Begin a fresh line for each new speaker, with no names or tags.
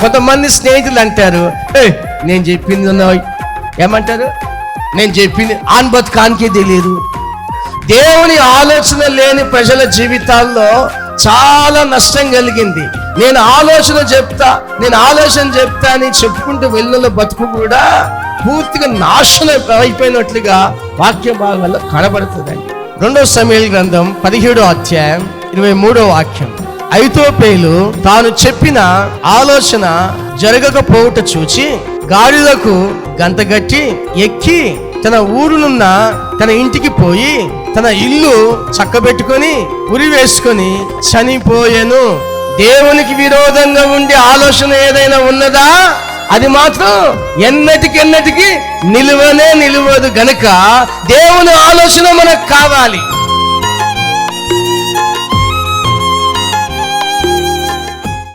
కొంతమంది స్నేహితులు అంటారు ఏ నేను చెప్పింది ఏమంటారు? నేను చెప్పింది ఆన్ బతుకానికే తెలియదు. దేవుని ఆలోచన లేని ప్రజల జీవితాల్లో చాలా నష్టం కలిగింది. నేను ఆలోచన చెప్తా నేను ఆలోచన చెప్తా అని చెప్పుకుంటూ వెళ్ళిన బతుకు కూడా పూర్తిగా నాశనం అయిపోయినట్లుగా వాక్య భాగాల్లో కనబడుతుందండి. రెండో సమయాల గ్రంథం పదిహేడో అధ్యాయం ఇరవై మూడో వాక్యం. ఐతోపేలు తాను చెప్పిన ఆలోచన జరగకపోవుట చూచి గాడిదకు గంతగట్టి ఎక్కి తన ఊరునున్న తన ఇంటికి పోయి తన ఇల్లు చక్కబెట్టుకొని ఉరి వేసుకొని చనిపోయాను. దేవునికి విరోధంగా ఉండే ఆలోచన ఏదైనా ఉన్నదా? అది మాత్రం ఎన్నటికెన్నటికి నిలువనే నిలువదు గనుక దేవుని ఆలోచన మనకు కావాలి.